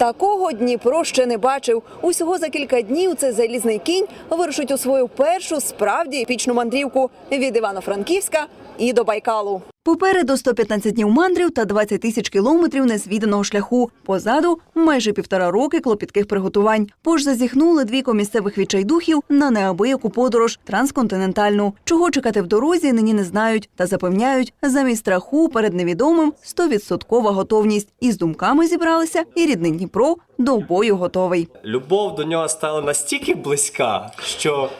Такого Дніпро ще не бачив. Усього за кілька днів цей залізний кінь вирушить у свою першу справді епічну мандрівку від Івано-Франківська і до Байкалу. Попереду 115 днів мандрів та 20 тисяч кілометрів незвіданого шляху. Позаду майже півтора роки клопітких приготувань. Пож зазіхнули двійко місцевих відчайдухів на неабияку подорож трансконтинентальну. Чого чекати в дорозі, нині не знають та запевняють, замість страху перед невідомим 100% готовність. І з думками зібралися, і рідний Дніпро до бою готовий. Любов до нього стала настільки близька, що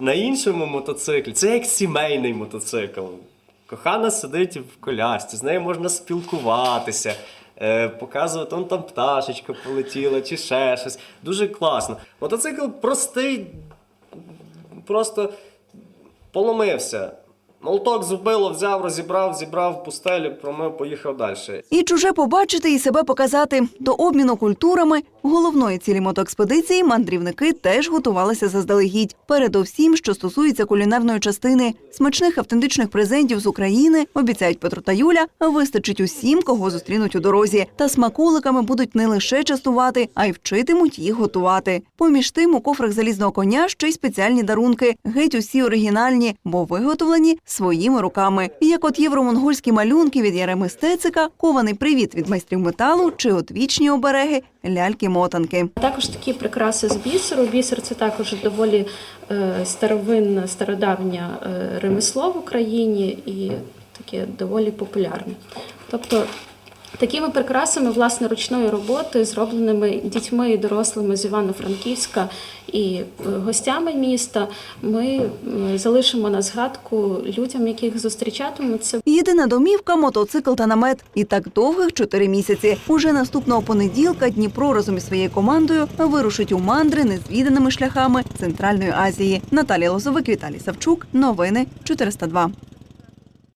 на іншому мотоциклі це як сімейний мотоцикл. Кохана сидить в колясці, з нею можна спілкуватися, е, показувати, он там пташечка полетіла чи ще щось. Дуже класно. Мотоцикл простий, просто поломився. Молоток зубило, взяв, розібрав, зібрав пустелі, промив, поїхав далі. І чуже побачити і себе показати. До обміну культурами головної цілі мотоекспедиції мандрівники теж готувалися заздалегідь. Передовсім, що стосується кулінарної частини, смачних автентичних презентів з України обіцяють Петро та Юля, вистачить усім, кого зустрінуть у дорозі. Та смаколиками будуть не лише частувати, а й вчитимуть їх готувати. Поміж тим у кофрах залізного коня ще й спеціальні дарунки, геть усі оригінальні, бо виготовлені своїми руками. Як от євромонгольські малюнки від Яреми Стецика, кований привіт від майстрів металу чи от вічні обереги ляльки-мотанки. Також такі прикраси з бісеру. Бісер це також доволі е, старовинне, стародавнє е, ремесло в Україні і таке доволі популярне. Тобто такими прикрасами власне ручної роботи, зробленими дітьми і дорослими з Івано-Франківська і е, гостями міста, ми е, залишимо на згадку людям, яких зустрічатимемо. Це Єдина домівка, мотоцикл та намет. І так довгих чотири місяці. Уже наступного понеділка Дніпро разом із своєю командою вирушить у мандри незвіданими шляхами Центральної Азії. Наталія Лозовик, Віталій Савчук. Новини 402.